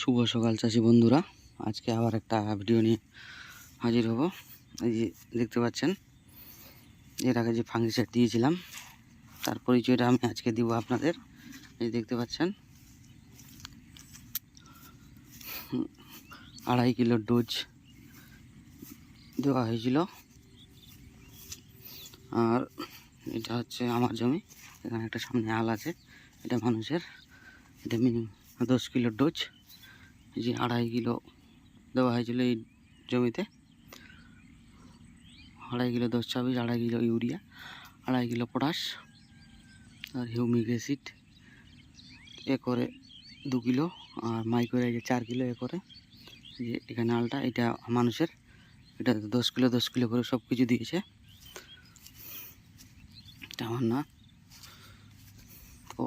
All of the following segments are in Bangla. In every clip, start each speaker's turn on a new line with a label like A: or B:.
A: শুভ সকাল চাষি বন্ধুরা। আজকে আবার একটা ভিডিও নিয়ে হাজির হব। এই যে দেখতে পাচ্ছেন, এর আগে যে ফাঙ্গিসাইড দিয়েছিলাম, তার পরিচয়টা আমি আজকে দিব আপনাদের। এই দেখতে পাচ্ছেন, আড়াই কিলো ডোজ দেওয়া হয়েছিল। আর এটা হচ্ছে আমার জমি, এখানে একটা সামনে আল আছে, এটা মানুষের, এটা মিনিমাম দশ কিলো ডোজ। এই যে আড়াই কিলো দেওয়া হয়েছিল এই জমিতে। আড়াই কিলো দশ ছাব্বিশ, আড়াই কিলো ইউরিয়া, আড়াই কিলো পটাশ আর হিউমিক অ্যাসিড একরে দু কিলো আর মাইক্রো যে চার কিলো একরে। যে এখানে আলটা, এটা মানুষের, এটা দশ কিলো দশ কিলো করে সব কিছু দিয়েছে। এটা আমার না। তো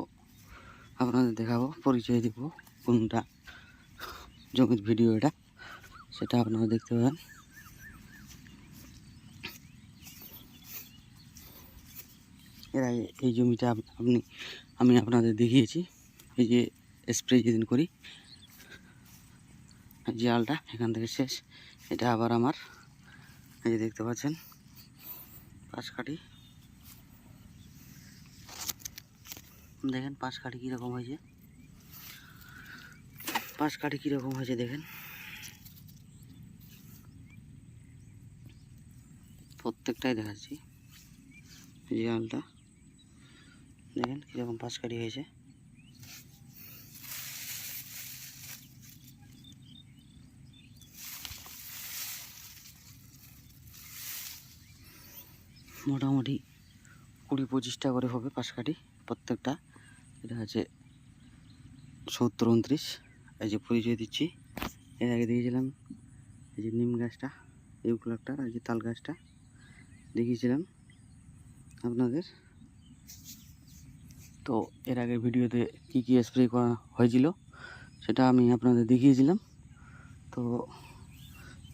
A: আপনাদের দেখাবো, পরিচয় দেবো কোনটা জমির ভিডিও এটা। সেটা আপনারা দেখতে পাবেন। এর আগে এই জমিটা আপনি আমি আপনাদের দেখিয়েছি। এই যে স্প্রে যেদিন করি যে আলটা, এখান থেকে শেষ। এটা আবার আমার। এই যে দেখতে পাচ্ছেন পাশ কাঠি দেখেন পাশ কাঠি কীরকম হয়েছে। পাশ কাঠি কীরকম হয়েছে দেখেন। প্রত্যেকটাই দেখাচ্ছি যে দেখেন কীরকম পাশ কাঠি হয়েছে। মোটামুটি কুড়ি পঁচিশটা করে হবে পাশ কাঠি প্রত্যেকটা। এটা হচ্ছে সত্তর, উনত্রিশ। এই যে পরিচয় দিচ্ছি। এর আগে দিয়েছিলাম এই যে নিম গাছটা ইউক্লাকটার আর যে তাল গাছটা। দেখিয়েছিলাম আপনাদের। তো এর আগের ভিডিওতে কী কী স্প্রে করা হয়েছিল, সেটা আমি আপনাদের দেখিয়েছিলাম। তো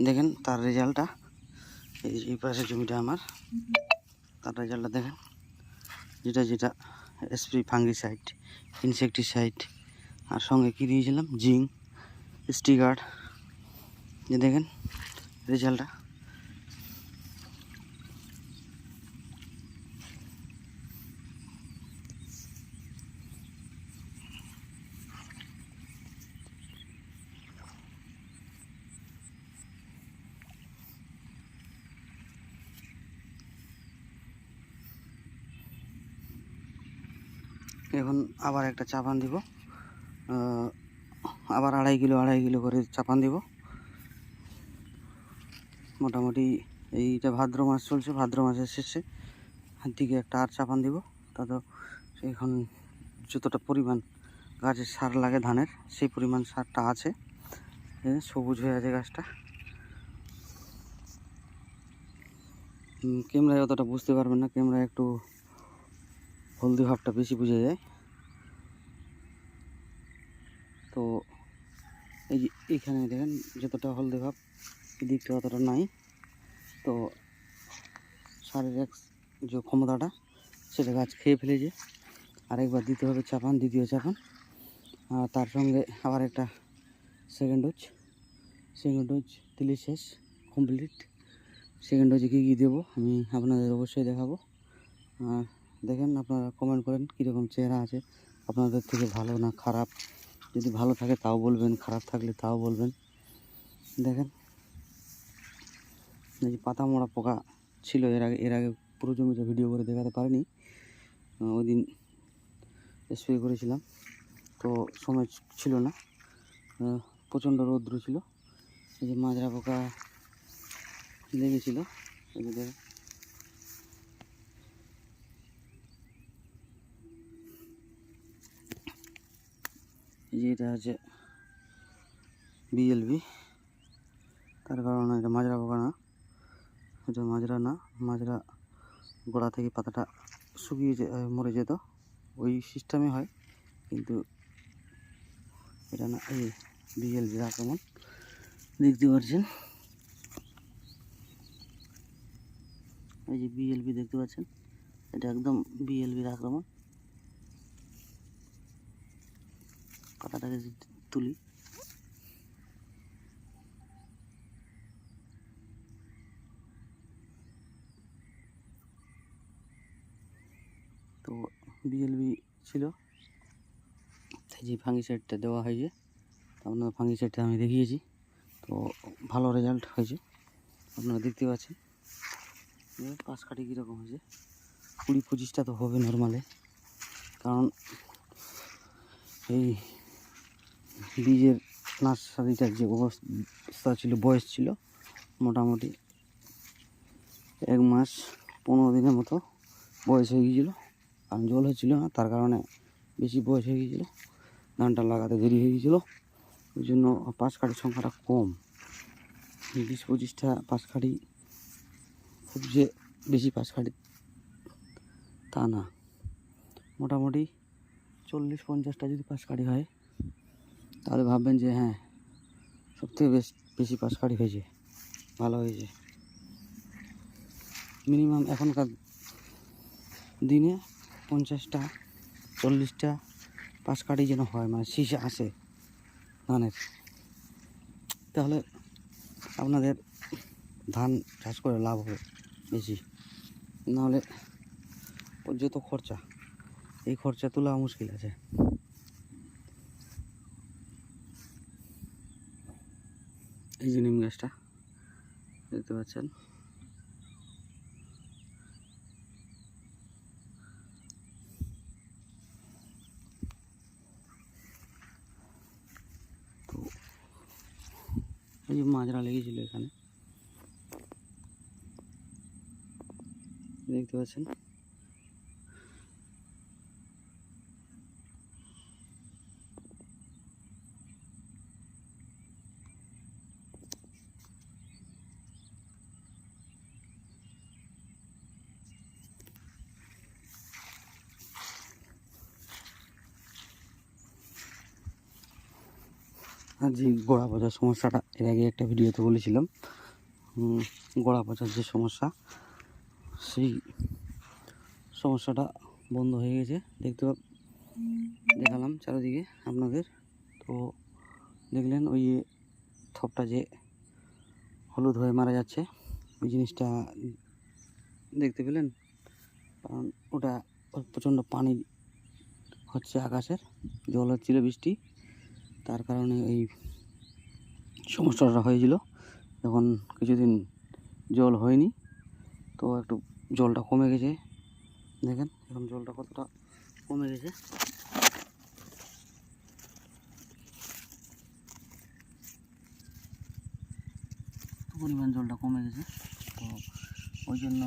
A: দেখেন তার রেজাল্টটা, এই যে পাশের জমিটা আমার। তার রেজাল্টটা দেখেন, যেটা যেটা স্প্রে ফাঙ্গিসাইড ইনসেকটিসাইড আর সঙ্গে কি দিয়েছিলাম? Zinc sticker. যে দেখেন রেজাল্টটা। এখন আবার একটা চাপান দিব। আবার আড়াই কিলো আড়াই কিলো করে চাপান দিব। মোটামুটি এইটা ভাদ্র মাস চলছে, ভাদ্র মাসের শেষে দিকে একটা আর চাপান দিব। তাতে এখন যতটা পরিমাণ গাছের সার লাগে ধানের, সেই পরিমাণ সারটা আছে। সবুজ হয়ে আছে গাছটা। ক্যামেরায় অতটা বুঝতে পারবেন না, ক্যামেরায় একটু হলদি ভাবটা বেশি বুঝে যায়। তো এই যে এইখানে দেখেন যতটা হলদি ভাব, এদিকটা অতটা নাই। তো সারের এক যে ক্ষমতাটা সেটা গাছ খেয়ে ফেলেছে। আরেকবার দিতে হবে চাপান, দ্বিতীয় চাপান। আর তার সঙ্গে আবার একটা সেকেন্ড ডোজ সেকেন্ড ডোজ দিলে শেষ কমপ্লিট সেকেন্ড ডোজে কী কী দেবো, আমি আপনাদের অবশ্যই দেখাবো। আর দেখেন আপনারা কমেন্ট করেন কীরকম চেহারা আছে। আপনাদের থেকে ভালো না খারাপ? যদি ভালো থাকে তাও বলবেন, খারাপ থাকলে তাও বলবেন। দেখেন, এই যে পাতা মোড়া পোকা ছিল, এর আগে এর আগে পুরো জমিতে ভিডিও করে দেখাতে পারিনি। ওই দিন স্প্রে করেছিলাম, তো সময় ছিল না। প্রচণ্ড রৌদ্র ছিল। এই যে মাজরা পোকা লেগেছিলো। এই যে এই যে এটা হচ্ছে বিএলবি তার কারণে এটা মাজরা পোকা না। এটা মাজরা না, মাজরা গোড়া থেকে পাতাটা শুকিয়ে মরে যেত। ওই সিস্টেমে হয়, কিন্তু এটা না, এই বিএলবির আক্রমণ। দেখতে পাচ্ছেন? এই যে বিএলবি দেখতে পাচ্ছেন? এটা একদম বিএলবির আক্রমণ। পাতাটাকে তুলি। তো বিএলবি ছিল। তাই যে ফাঙ্গিসাইডটা দেওয়া হয়েছে আপনার ফাঙ্গিসাইডটা আমি দেখিয়েছি। তো ভালো রেজাল্ট হয়েছে, আপনারা দেখতে পাচ্ছেন। পাঁচ কাঠি কীরকম হয়েছে? কুড়ি পঁচিশটা তো হবে নর্মালে কারণ এই বীজের নার্সারিটার যে অবস্থা ছিল, বয়স ছিল, মোটামুটি এক মাস পনেরো দিনের মতো বয়স হয়ে গিয়েছিল। কারণ জল হচ্ছিল না, তার কারণে বেশি বয়স হয়ে গিয়েছিল। ধানটা লাগাতে দেরি হয়ে গিয়েছিল। ওই জন্য পাশ কাঠির সংখ্যাটা কম। বিশ পঁচিশটা পাশ কাঠি খুব যে বেশি পাশ কাঠি তা না। মোটামুটি চল্লিশ পঞ্চাশটা যদি পাশ কাঠি হয় তাহলে ভাববেন যে হ্যাঁ সবথেকে বেশ, বেশি পাশ কাঠি হয়েছে, ভালো হয়েছে। মিনিমাম এখনকার দিনে পঞ্চাশটা, চল্লিশটা পাশ কাঠি যেন হয় মানে শীষে আসে ধানের। তাহলে আপনাদের ধান চাষ করে লাভ হবে বেশি। নাহলে যত খরচা, এই খরচা তোলা মুশকিল আছে। এই যে নিম গাছটা দেখতে পাচ্ছেন। তো এই যে মাজরা লেগেছিল এখানে। দেখতে পাচ্ছেন? যে গোড়া পচার সমস্যাটা, এর আগে একটা ভিডিওতে বলেছিলাম। গোড়া পচার যে সমস্যা, সেই সমস্যাটা বন্ধ হয়ে গেছে। দেখতে দেখালাম চারিদিকে আপনাদের। তো দেখলেন ওই থপটা যে হলুদ হয়ে মারা যাচ্ছে, ওই জিনিসটা দেখতে পেলেন? কারণ ওটা প্রচণ্ড পানি হচ্ছে আকাশের, জল হচ্ছিল বৃষ্টি। তার কারণে এই সমস্যাটা হয়েছিল। যখন কিছুদিন জল হয়নি, তো একটু জলটা কমে গেছে। দেখেন, এখন জলটা কতটা কমে গেছে। পরিমাণ জলটা কমে গেছে, তো ওই জন্য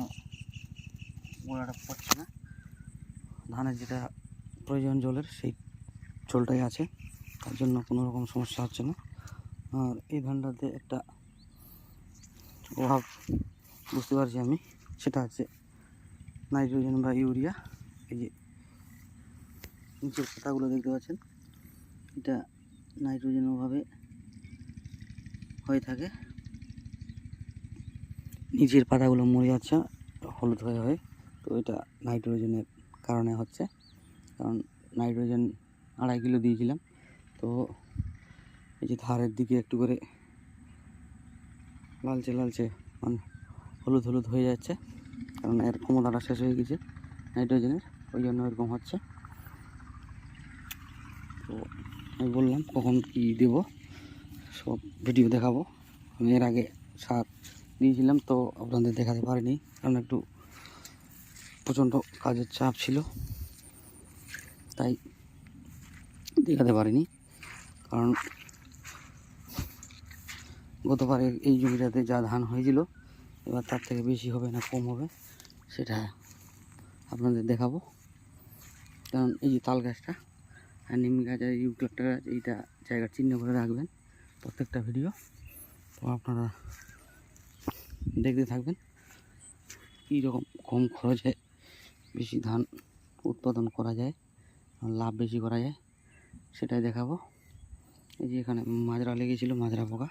A: গোড়াটা পড়ছে না। ধানের যেটা প্রয়োজন জলের, সেই জলটাই আছে। তার জন্য কোনো রকম সমস্যা হচ্ছে না। আর এই ধানটাতে একটা অভাব বুঝতে পারছি আমি। সেটা হচ্ছে নাইট্রোজেন বা ইউরিয়া। এই যে নিচের পাতাগুলো দেখতে পাচ্ছেন, এটা নাইট্রোজেন অভাবে হয়ে থাকে। নিচের পাতাগুলো মরে যাচ্ছে, হলুদ হয়ে হয়ে। তো এটা নাইট্রোজেনের কারণে হচ্ছে। কারণ নাইট্রোজেন আড়াই কিলো দিয়েছিলাম। তো এই যে ধারের দিকে একটু করে লালচে লালচে মানে হলুদ হলুদ হয়ে যাচ্ছে। কারণ এর ক্ষমতাটা শেষ হয়ে গেছে নাইট্রোজেনের, ওই জন্য এরকম হচ্ছে। তো আমি বললাম, কখন কি দেব? সব ভিডিও দেখাবো। আমি এর আগে সার দিয়েছিলাম তো আপনাদের দেখাতে পারিনি। কারণ একটু প্রচণ্ড কাজের চাপ ছিল। তাই দেখাতে পারিনি। কারণ গতবার এই- জমিটাতে যা ধান হয়েছিল, এবার তার থেকে বেশি হবে না কম হবে, সেটা আপনাদের দেখাবো। কারণ এই যে তাল গাছটা আর নিম গাছ আর ইউক্লিপ্টাস গাছ, এইটা জায়গা চিহ্ন করে রাখবেন প্রত্যেকটা ভিডিও। তো আপনারা দেখতে থাকবেন কী রকম কম খরচে বেশি ধান উৎপাদন করা যায়, লাভ বেশি করা যায়, সেটাই দেখাবো। এই যে এখানে মাজরা লেগেছিল মাজরা পোকা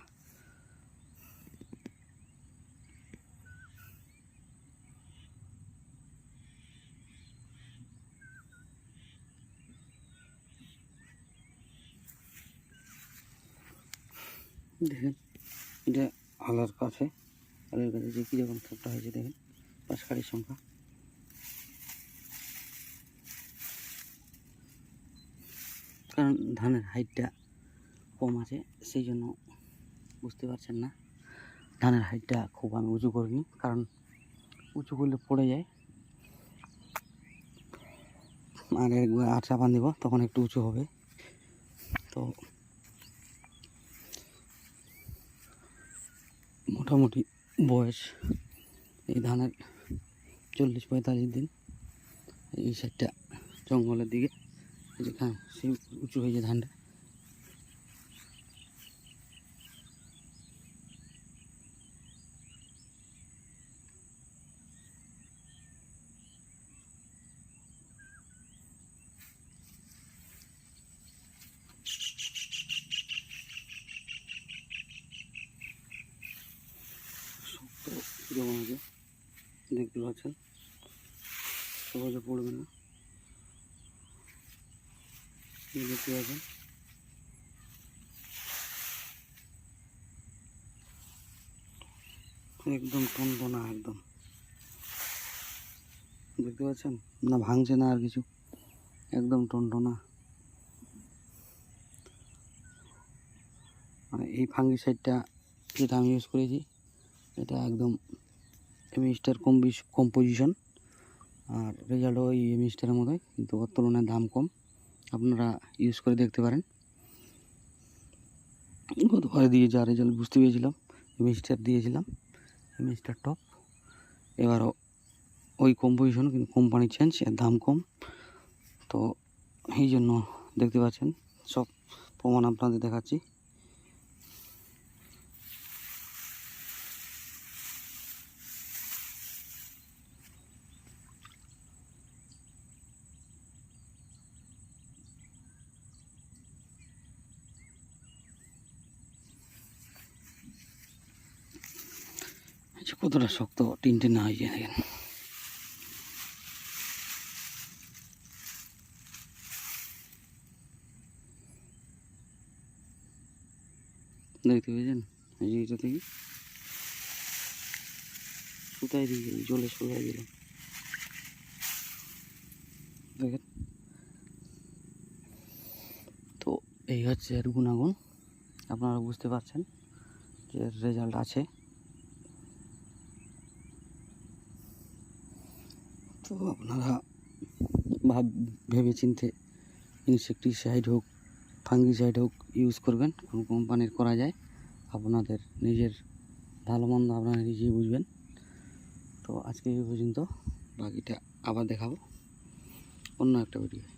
A: দেখেন, এটা আলার কাছে আলার কাছে যে কীরকম থোপটা হয়েছে দেখেন পাশকাঠির সংখ্যা। কারণ ধানের হাইটটা কম আছে সেই জন্য বুঝতে পারছেন না। ধানের হাইটটা খুব আমি উঁচু করিনি, কারণ উঁচু করলে পড়ে যায়। আর একবার আর চাপান দিব তখন একটু উঁচু হবে। তো মোটামুটি বয়স এই ধানের চল্লিশ পঁয়তাল্লিশ দিন। এই সাইডটা জঙ্গলের দিকে যেখানে সেই উঁচু হয়ে যায় ধানটা শক্ত যেমন আছে দেখতে পাচ্ছেন সহজে পড়বে না। দেখতে পাচ্ছেন একদম টনটনা একদম। দেখতে পাচ্ছেন? না, ভাঙছে না আর কিছু। একদম টনটনা। মানে এই ফাঙ্গি সাইডটা যেটা আমি ইউজ করেছি, এটা একদম এমিস্টার কম কম্পোজিশন আর রেজাল্টও ওই এমিস্টারের মতোই, কিন্তু ওর তুলনায় দাম কম। আপনারা ইউজ করে দেখতে পারেন। গতবারে দিয়ে যা রেজাল্ট বুঝতে পেরেছিলাম এমিস্টার দিয়েছিলাম এমিস্টার টপ এবারও ওই কম্পোজিশন কিন্তু কোম্পানি চেঞ্জ এর দাম কম। তো এই জন্য দেখতে পাচ্ছেন, সব প্রমাণ আপনাদের দেখাচ্ছি। কতটা শক্ত? টিনটে না হয়েছে দেখেন দেখতে পেয়েছেন? এই যে এটা থেকে কোথায় দিয়ে গেল, জলে সোলাই দিল। দেখেন। তো এই হচ্ছে এর গুণাগুণ। আপনারা বুঝতে পারছেন যে রেজাল্ট আছে। তো আপনারা ভাব ভেবে চিনতে ইনসেকটিসাইড হোক ফাঙ্গিসাইড হোক ইউজ করবেন, কোন কোম্পানির করা যায়। আপনাদের নিজের ভালো মন্দ আপনারা নিজেই বুঝবেন। তো আজকে এই পর্যন্ত, বাকিটা আবার দেখাবো। অন্য একটা ভিডিও